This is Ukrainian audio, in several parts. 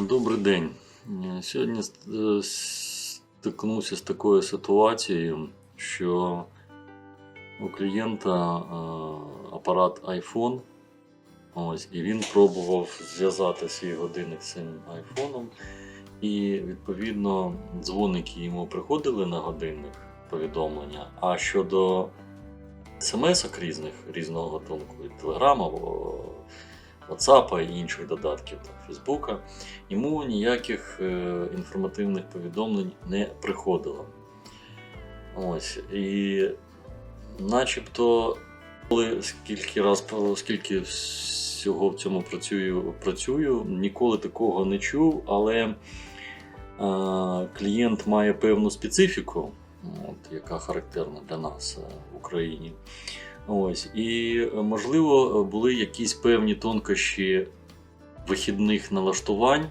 Добрий день. Е, Сьогодні е, стикнувся з такою ситуацією, що у клієнта е, апарат iPhone, ось, і він пробував зв'язати свій годинник з цим айфоном. І відповідно дзвоники йому приходили на годинник повідомлення. А щодо смс-ок різних різного гатунку, від Телеграма, WhatsApp і інших додатків там, Фейсбука, йому ніяких е, інформативних повідомлень не приходило. Ось. І начебто, коли скільки раз, скільки всього в цьому працюю, працюю, ніколи такого не чув, але е, клієнт має певну специфіку, от, яка характерна для нас е, в Україні. Ось, і е, можливо були якісь певні тонкощі вихідних налаштувань,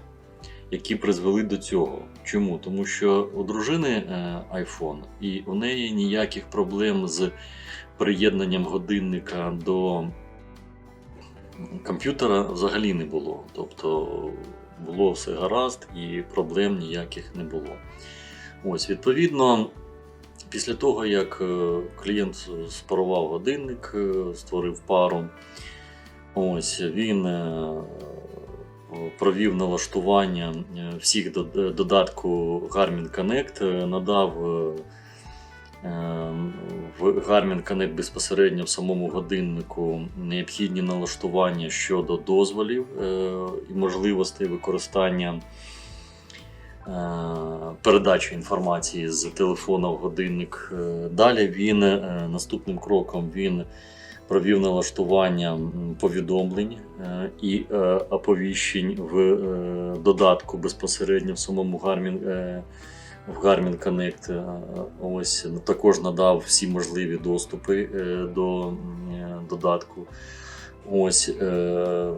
які призвели до цього. Чому? Тому що у дружини е, iPhone, і у неї ніяких проблем з приєднанням годинника до комп'ютера взагалі не було. Тобто було все гаразд і проблем ніяких не було. Ось, відповідно. Після того, як е, клієнт спарував годинник, е, створив пару, ось він е, провів налаштування всіх додатку Garmin Connect, надав в Garmin Connect безпосередньо в самому годиннику необхідні налаштування щодо дозволів і можливостей використання. Передачу інформації з телефона в годинник. Е, Далі він е, наступним кроком він провів налаштування повідомлень е, і оповіщень в додатку безпосередньо в самому Garmin, в Garmin Connect. Ось також надав всі можливі доступи до додатку. Ось е,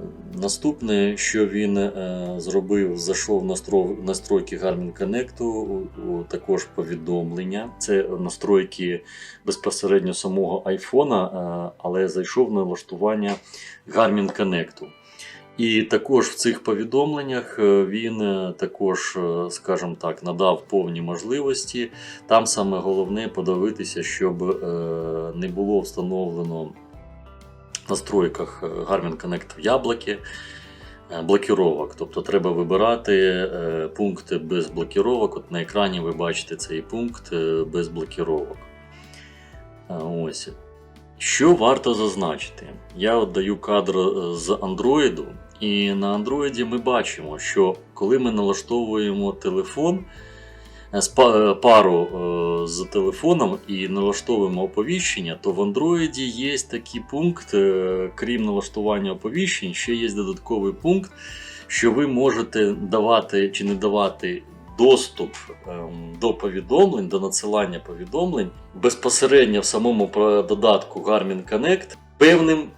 наступне, що він е, зробив, зайшов в настройки Garmin Connect, також повідомлення. Це настройки безпосередньо самого iPhone, е, але зайшов в налаштування Garmin Connect. І також в цих повідомленнях е, він е, також, е, скажімо так, надав повні можливості. Там саме головне подивитися, щоб е, не було встановлено настройках е, Garmin Connect в яблуки е, блокіровок. Тобто треба вибирати е, пункти без блокіровок. От На екрані ви бачите цей пункт без блокіровок. Ось. Що варто зазначити? Я от даю кадр з Android, і на Android ми бачимо, що коли ми налаштовуємо телефон. Е, е, пару е, з телефоном і налаштовуємо оповіщення, то в Android є такий пункт, крім налаштування оповіщень, ще є додатковий пункт, що ви можете давати чи не давати доступ ем, до повідомлень, до надсилання повідомлень безпосередньо в самому додатку Garmin Connect певним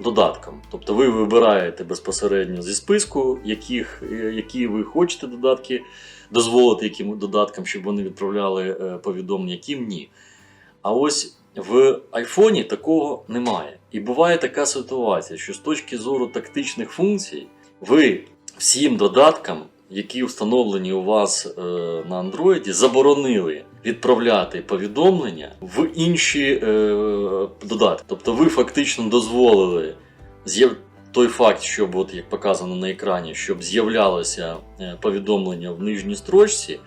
додаткам. Тобто ви вибираєте безпосередньо зі списку, яких, які ви хочете додатки дозволити яким додаткам, щоб вони відправляли е, повідомлення, яким ні. А ось в айфоні такого немає. І буває така ситуація, що з точки зору тактичних функцій, ви всім додаткам, які встановлені у вас е, на Android, заборонили відправляти повідомлення в інші е, додатки. Тобто ви фактично дозволили той факт, щоб, от, як показано на екрані, щоб з'являлося е, повідомлення в нижній строчці,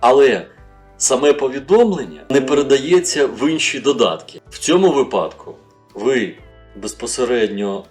але саме повідомлення не передається в інші додатки. В цьому випадку ви безпосередньо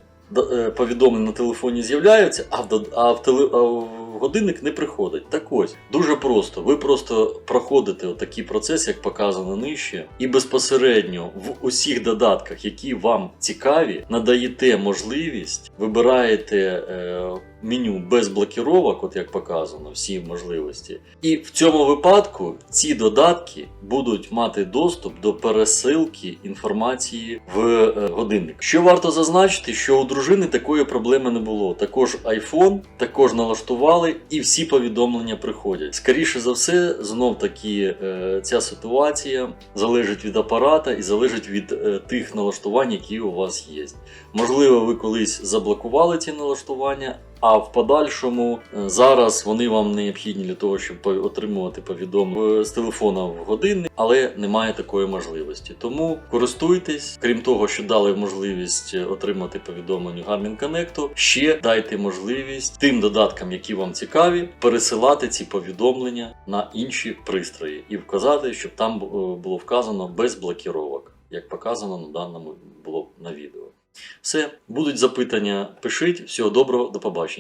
повідомлення на телефоні з'являються, а в а в, а в годинник не приходить. Так ось дуже просто. Ви просто проходите такий процес, як показано нижче, і безпосередньо в усіх додатках, які вам цікаві, надаєте можливість, вибираєте. Е, меню без блокіровок, от як показано, всі можливості. І в цьому випадку ці додатки будуть мати доступ до пересилки інформації в е, годинник. Що варто зазначити, що у дружини такої проблеми не було. Також iPhone, також налаштували і всі повідомлення приходять. Скоріше за все, знов таки е, ця ситуація залежить від апарата і залежить від е, тих налаштувань, які у вас є. Можливо, ви колись заблокували ці налаштування А в подальшому е, зараз вони вам необхідні для того, щоб отримувати повідомлення з телефона в годинник, але немає такої можливості. Тому користуйтесь, крім того, що дали можливість е, отримати повідомлення Garmin Connect, ще дайте можливість тим додаткам, які вам цікаві, пересилати ці повідомлення на інші пристрої і вказати, щоб там е, було вказано без блокіровок, як показано на даному було на відео. Все, будуть запитання, пишіть. Всього доброго, до побачення.